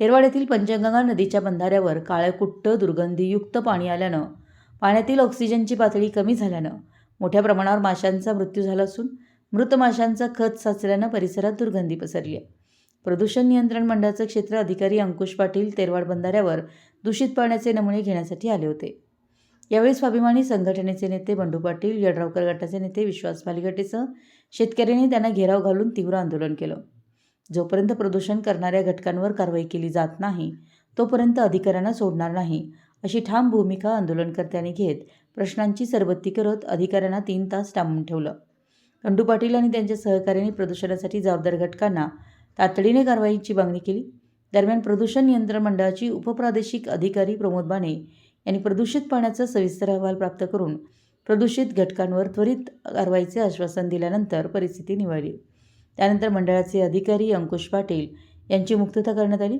थेरवाड्यातील पंचगंगा नदीच्या बंधाऱ्यावर काळेकुट्ट दुर्गंधीयुक्त पाणी आल्यानं पाण्यातील ऑक्सिजनची पातळी कमी झाल्यानं मोठ्या प्रमाणावर माशांचा मृत्यू झाला असून मृत माशांचा खत साचल्यानं परिसरात दुर्गंधी पसरली आहे. प्रदूषण नियंत्रण मंडळाचे क्षेत्र अधिकारी अंकुश पाटील तेरवाड बंधाऱ्यावर दूषित पाण्याचे नमुने घेण्यासाठी आले होते. यावेळी स्वाभिमानी संघटनेचे नेते बंडू पाटील यड्रावकर गटाचे नेते विश्वास पालिगटेसह शेतकऱ्यांनी त्यांना घेराव घालून तीव्र आंदोलन केलं. जोपर्यंत प्रदूषण करणाऱ्या घटकांवर कारवाई केली जात नाही तोपर्यंत अधिकाऱ्यांना सोडणार नाही अशी ठाम भूमिका आंदोलनकर्त्यांनी घेत प्रश्नांची सरबत्ती करत अधिकाऱ्यांना तीन तास डांबून ठेवलं. बंडू पाटील आणि त्यांच्या सहकाऱ्यांनी प्रदूषणासाठी जबाबदार घटकांना तातडीने कारवाईची मागणी केली. दरम्यान प्रदूषण नियंत्रण मंडळाची उपप्रादेशिक अधिकारी प्रमोद बाणे यांनी प्रदूषित पाण्याचा सविस्तर अहवाल प्राप्त करून प्रदूषित घटकांवर त्वरित कारवाईचे आश्वासन दिल्यानंतर परिस्थिती निवळली त्यानंतर मंडळाचे अधिकारी अंकुश पाटील यांची मुक्तता करण्यात आली.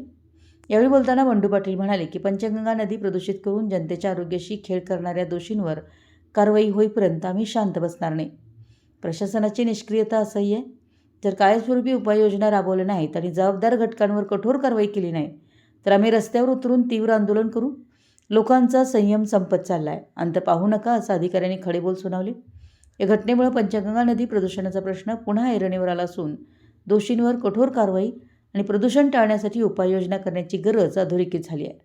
यावेळी बोलताना बंडू पाटील म्हणाले की पंचगंगा नदी प्रदूषित करून जनतेच्या आरोग्याशी खेळ करणाऱ्या दोषींवर कारवाई होईपर्यंत आम्ही शांत बसणार नाही. प्रशासनाची निष्क्रियता असह्य आहे. जर कायस्वरूपी उपाययोजना राबवल्या नाहीत आणि जबाबदार घटकांवर कठोर कारवाई केली नाही तर आम्ही रस्त्यावर उतरून तीव्र आंदोलन करू. लोकांचा संयम संपत चालला आहे अंत पाहू नका असं अधिकाऱ्यांनी खडेबोल सुनावले. या घटनेमुळे पंचगंगा नदी प्रदूषणाचा प्रश्न पुन्हा ऐरणीवर आला असून दोषींवर कठोर कारवाई आणि प्रदूषण टाळण्यासाठी उपाययोजना करण्याची गरज अधोरेखित झाली आहे.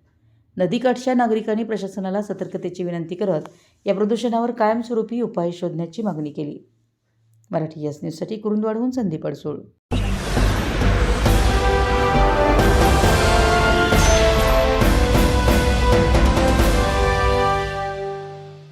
नदीकाठच्या नागरिकांनी प्रशासनाला सतर्कतेची विनंती करत या प्रदूषणावर कायमस्वरूपी उपाय शोधण्याची मागणी केली. मराठी यस न्यूजसाठी कुरुंदवाडहून संदीप अडसूळ.